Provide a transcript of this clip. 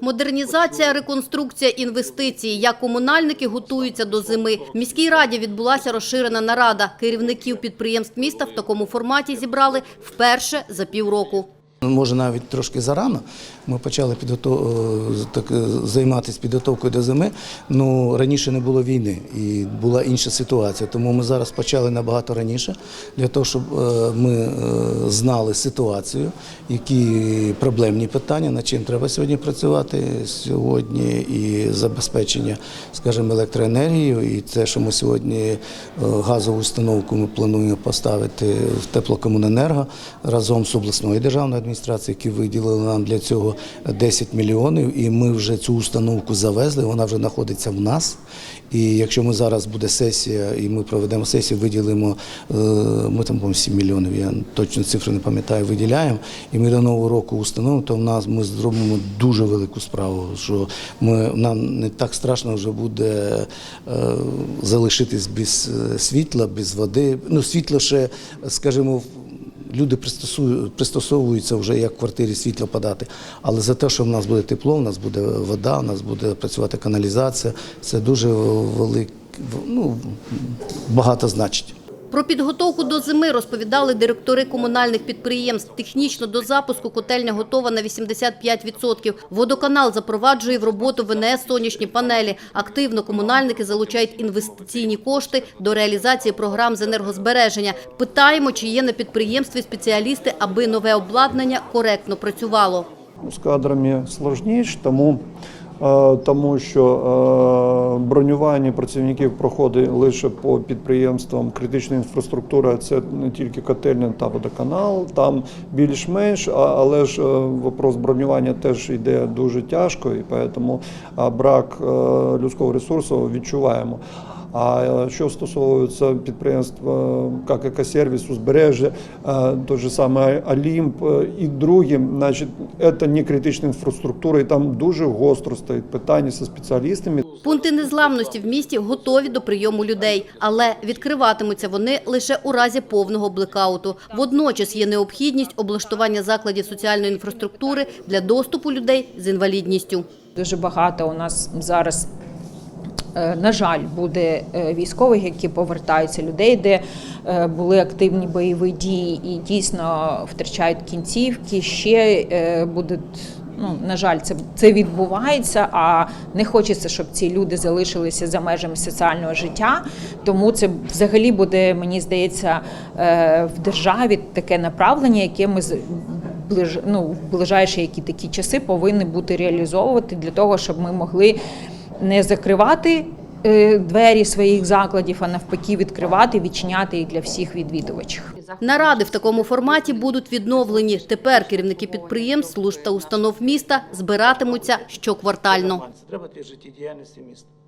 Модернізація, реконструкція, інвестиції. Як комунальники готуються до зими. В міській раді відбулася розширена нарада. Керівників підприємств міста в такому форматі зібрали вперше за півроку. Може, навіть трошки зарано. Ми почали підготов... е, так, е, займатися підготовкою до зими. Ну раніше не було війни і була інша ситуація. Тому ми зараз почали набагато раніше для того, щоб е, ми знали ситуацію, які проблемні питання, над чим треба сьогодні працювати сьогодні, і забезпечення, скажімо, електроенергією. І це, що ми сьогодні газову установку ми плануємо поставити в теплокомуненерго разом з обласною державною адміністрацією, які виділили нам для цього 10 мільйонів. І ми вже цю установку завезли. Вона вже знаходиться в нас. І якщо ми зараз буде сесія, і ми проведемо сесію, виділимо е, ми там по 7 мільйонів. Я точно цифри не пам'ятаю. Виділяємо. І ми до нового року установимо, то в нас ми зробимо дуже велику справу. Що ми нам не так страшно вже буде е, залишитись без е, світла, без води. Ну світло ще, скажімо, Люди пристосовуються вже як в квартирі світло подати. Але за те, що в нас буде тепло, в нас буде вода, в нас буде працювати каналізація, це дуже велик, ну, багато значить. Про підготовку до зими розповідали директори комунальних підприємств. Технічно до запуску котельня готова на 85%. Водоканал запроваджує в роботу ВНС сонячні панелі. Активно комунальники залучають інвестиційні кошти до реалізації програм з енергозбереження. Питаємо, чи є на підприємстві спеціалісти, аби нове обладнання коректно працювало. з кадрами сложніше, тому, тому що е, бронювання працівників проходить лише по підприємствам критичної інфраструктури. Це не тільки котельня та водоканал, там більш-менш, але ж е, вопрос бронювання теж йде дуже тяжко, і тому е, брак е, людського ресурсу відчуваємо. А е, що стосується підприємств, е, як екосервіс, узбережжя, е, той же самий Олімп і другі, значить, це не критична інфраструктура, і там дуже гостро стоїть питання зі спеціалістами. Пункти незламності в місті готові до прийому людей, але відкриватимуться вони лише у разі повного блекауту. Водночас є необхідність облаштування закладів соціальної інфраструктури для доступу людей з інвалідністю. Дуже багато у нас зараз. Е, На жаль, буде е, військових, які повертаються людей, де е, були активні бойові дії і дійсно втрачають кінцівки. Ще будуть. Ну, на жаль, це, це відбувається, а не хочеться, щоб ці люди залишилися за межами соціального життя. Тому це взагалі буде, мені здається, в державі таке направлення, яке ми ну, в ближайші які такі часи повинні бути реалізовувати для того, щоб ми могли не закривати е, двері своїх закладів, а навпаки відкривати, відчиняти їх для всіх відвідувачів. Наради в такому форматі будуть відновлені. Тепер керівники підприємств, служб та установ міста збиратимуться щоквартально.